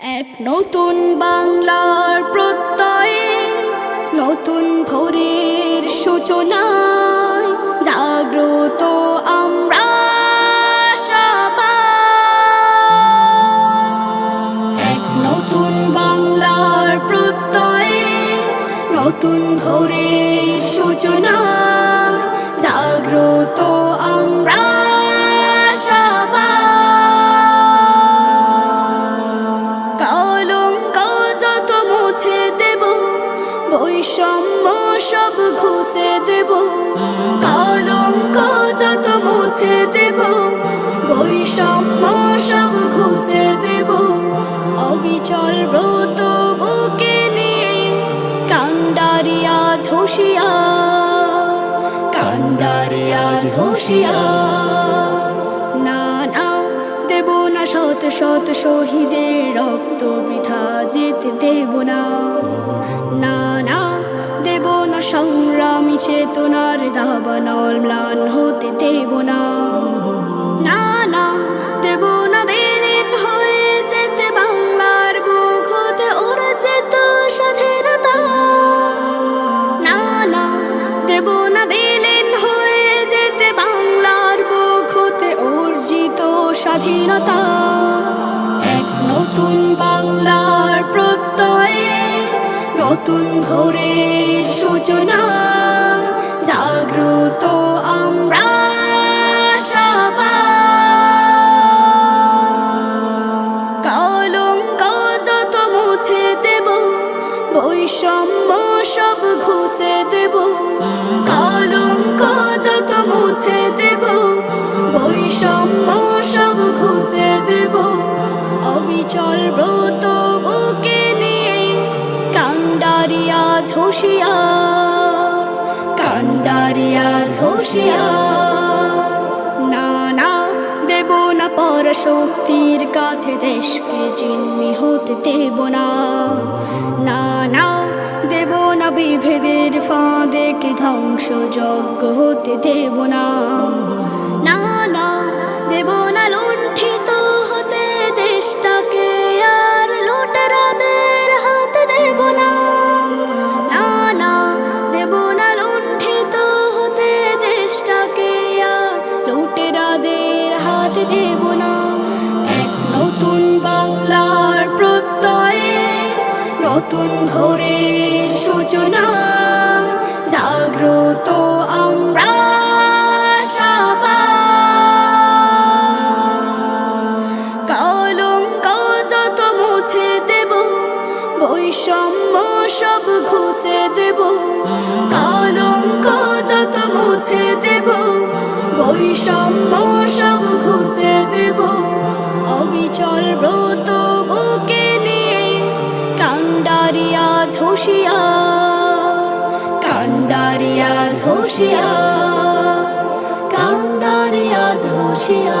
এক নতুন বাংলার প্রত্যয়ে, নতুন ভোরের সূচনায় জাগ্রত আমরা। এক নতুন বাংলার প্রত্যয়ে, নতুন ভোরের সূচনা জাগ্রত আমরা বৈষম্য সব ঘুচে দেব। কলঙ্ক যত মুছে দেব। বৈষম্য সব ঘুচে দেব। অবিচল ব্রত বুকে নিয়ে কান্ডারিয়া ঝোসিয়া কান্ডারিয়া ঝোসিয়া। না না না, শত শত শহীদের রক্ত বৃথা যেতে দেব না। সংগ্রামী চেতনার দাবানল ম্লান হতে দেব না। দেব হয়ে যেতে বাংলার স্বাধীনতা। হয়ে যেতে বাংলার অর্জিত স্বাধীনতা। এক নতুন প্রত্যয়ে নতুন ভোরের সূচনা, জাগ্রত আমরা যত বৈষম্য সব ঘুচে দেব। কলঙ্ক যত বৈষম্য সব অবিচল ঝোসিয়া কান্ডারিয়া ঝোসিয়া না না, দেব না পরশক্তির কাছে দেশকে জিম্মি হতে দেব না। না না, দেব না বিভেদের ফাঁদে কি ধ্বংস যজ্ঞ হতে দেব না। না নতুন ভোরের সূচনা জাগ্রত আমরা যত দেব বৈষম্য সব যত বৈষম্য সব অবিচল ব্রত ঝোসিয়া কান্ডারিয়া ঝোসিয়া কান্ডারিয়া ঝোসিয়া